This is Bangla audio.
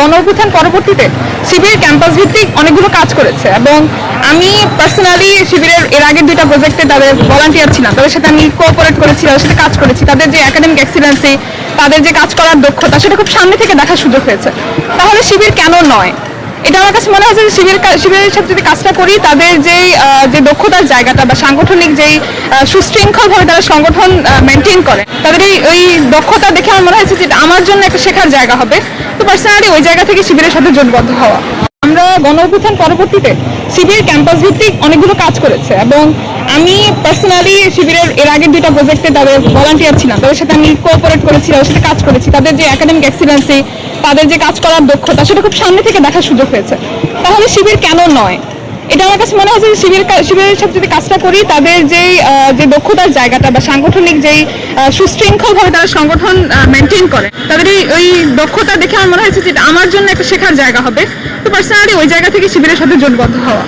গণ অভ্যুত্থান পরবর্তীতে শিবির ক্যাম্পাস ভিত্তিক অনেকগুলো কাজ করেছে এবং আমি পার্সোনালি শিবিরের এর আগের দুইটা প্রজেক্টে তাদের ভলান্টিয়ার ছিলাম। তাদের সাথে আমি কোঅপারেট করেছি, তাদের সাথে কাজ করেছি। তাদের যে একাডেমিক এক্সিলেন্সি তাদের যে কাজ করার দক্ষতা, সেটা খুব সামনে থেকে দেখার সুযোগ হয়েছে। তাহলে শিবির কেন নয়? এটা আমার কাছে মনে হয় যে শিবির শিবিরের সাথে যদি কাজটা করি, তাদের যেই যে দক্ষতার জায়গাটা বা সাংগঠনিক যেই সুশৃঙ্খলভাবে তারা সংগঠন মেনটেন করে, তাদের এই, ওই দক্ষতা দেখে আমার মনে হয়েছে যে আমার জন্য একটা শেখার জায়গা হবে। তো পার্সোনালি ওই জায়গা থেকে শিবিরের সাথে জোটবদ্ধ হওয়া। আমরা গণ অভ্যুত্থান পরবর্তীতে শিবির ক্যাম্পাস ভিত্তিক অনেকগুলো কাজ করেছে এবং আমি পার্সোনালি শিবিরের, এর আগের দুইটা প্রজেক্টে তাদের ভলান্টিয়ার ছিলাম। তাদের সাথে আমি কোঅপারেট করেছি, তাদের সাথে কাজ করেছি। তাদের যে একাডেমিক এক্সিলেন্সি তাদের যে কাজ করার দক্ষতা, সেটা খুব সামনে থেকে দেখার সুযোগ হয়েছে। তাহলে শিবির কেন নয়? এটা আমার কাছে মনে হয় যে শিবির শিবিরের সাথে যদি কাজটা করি, তাদের যেই যে দক্ষতার জায়গাটা বা সাংগঠনিক যেই সুশৃঙ্খলভাবে তারা সংগঠন মেনটেন করে, তাদের এই, ওই দক্ষতা দেখে আমার মনে হয়েছে যে আমার জন্য একটা শেখার জায়গা হবে। তো পার্সোনালি ওই জায়গা থেকে শিবিরের সাথে জোটবদ্ধ হওয়া।